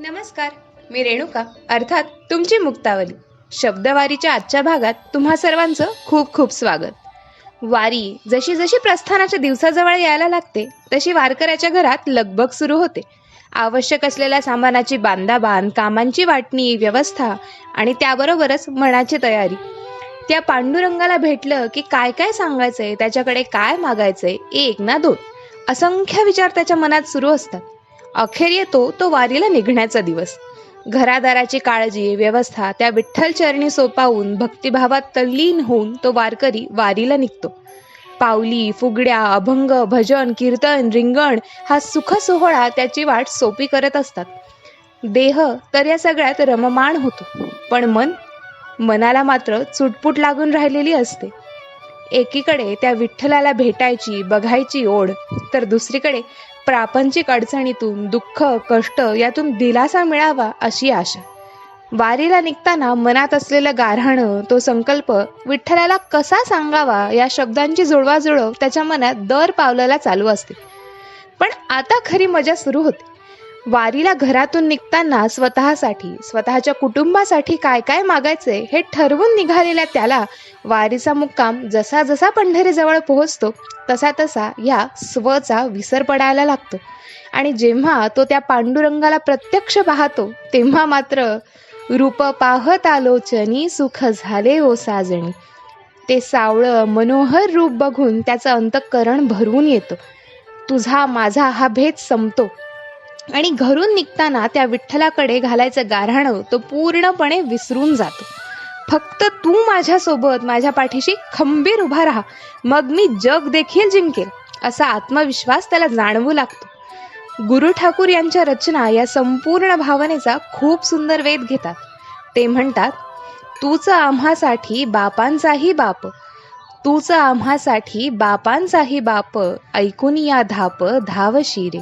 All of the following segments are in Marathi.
नमस्कार मी रेणुका अर्थात तुमची मुक्तावली. शब्दवारीच्या आजच्या भागात तुम्हा सर्वांचं खूप खूप स्वागत. वारी जशी जशी प्रस्थानाच्या दिवसाजवळ यायला लागते तशी वारकऱ्याच्या घरात लगबग सुरू होते. आवश्यक असलेल्या सामानाची बांधाबांध कामांची वाटणी व्यवस्था आणि त्याबरोबरच मनाची तयारी. त्या पांडुरंगाला भेटलं की काय काय सांगायचंय त्याच्याकडे काय मागायचंय एक ना दोन. असंख्य विचार त्याच्या मनात सुरू असतात. अखेर येतो तो वारीला निघण्याचा दिवस. घरादाराची काळजी व्यवस्था त्या विठ्ठल चरणी सोपावून भक्तिभावात तल्लीन होऊन तो वारकरी वारीला निघतो. पावली फुगड्या अभंग भजन कीर्तन रिंगण हा सुख सोहळा त्याची वाट सोपी करत असतात. देह तर या सगळ्यात रममाण होतो पण मन मनाला मात्र चुटपुट लागून राहिलेली असते. एकीकडे त्या विठ्ठलाला भेटायची बघायची ओढ तर दुसरीकडे प्रापंचिक अडचणीतून दुःख कष्ट यातून दिलासा मिळावा अशी आशा. वारीला निघताना मनात असलेलं गारहाणं तो संकल्प विठ्ठलाला कसा सांगावा या शब्दांची जुळवाजुळव त्याच्या मनात दर पावलाला चालू असते. पण आता खरी मजा सुरू होते. वारीला घरातून निघताना स्वतःसाठी स्वतःच्या कुटुंबासाठी काय काय मागायचे हे ठरवून निघालेल्या त्याला वारीचा मुक्काम जसा जसा पंढरीजवळ पोहोचतो तसा तसा या स्वचा विसर पडायला लागतो. आणि जेव्हा तो त्या पांडुरंगाला प्रत्यक्ष पाहतो तेव्हा मात्र रूप पाहत आलोचनी सुख झाले ओ साजणी ते सावळं मनोहर रूप बघून त्याचं अंतःकरण भरून येतं. तुझा माझा हा भेद संपतो. आणि घरून निघताना त्या विठ्ठलाकडे घालायचं गाऱ्हाणं तो पूर्णपणे विसरून जातो. फक्त तू माझ्यासोबत माझ्या पाठीशी खंबीर उभा राहा. मग मी जग देखील जिंकेल असा आत्मविश्वास त्याला जाणवू लागतो. गुरु ठाकूर यांच्या रचना या संपूर्ण भावनेचा खूप सुंदर वेध घेतात. ते म्हणतात तूच आम्हासाठी बापांचाही बाप तूच आम्हासाठी बापांचाही बाप ऐकून या धाप धाव शिरे.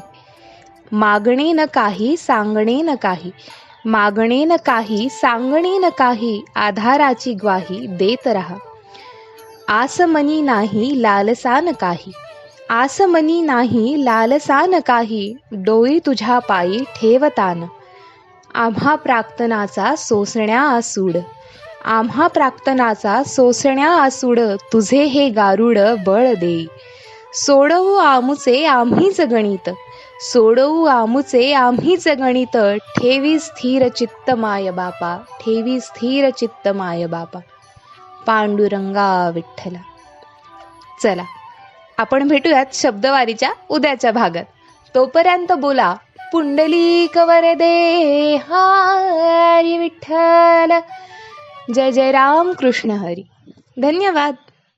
मागणे न काही सांगणे न काही. मागणे न काही सांगणे न काही आधाराची ग्वाही देत राहा. आसमनी नाही लालसा न काही. आसमनी नाही लालसा न काही डोळी तुझ्या पायी ठेवतान. आम्हा प्राक्तनाचा सोसण्या आसूड. आम्हा प्राक्तनाचा सोसण्या आसूड तुझे हे गारुड बळ देई. सोडवू आमुचे आम्हीच गणित. सोडवू आमुचे आम्हीच गणित. ठेवी स्थिर चित्त माय बापा ठेवी स्थिर चित्त माय बापा. पांडुरंगा विठ्ठला. चला आपण भेटूयात शब्दवारीच्या उद्याच्या भागात. तोपर्यंत बोला पुंडली वरदे हरी विठ्ठल. जय जय राम कृष्ण हरी. धन्यवाद.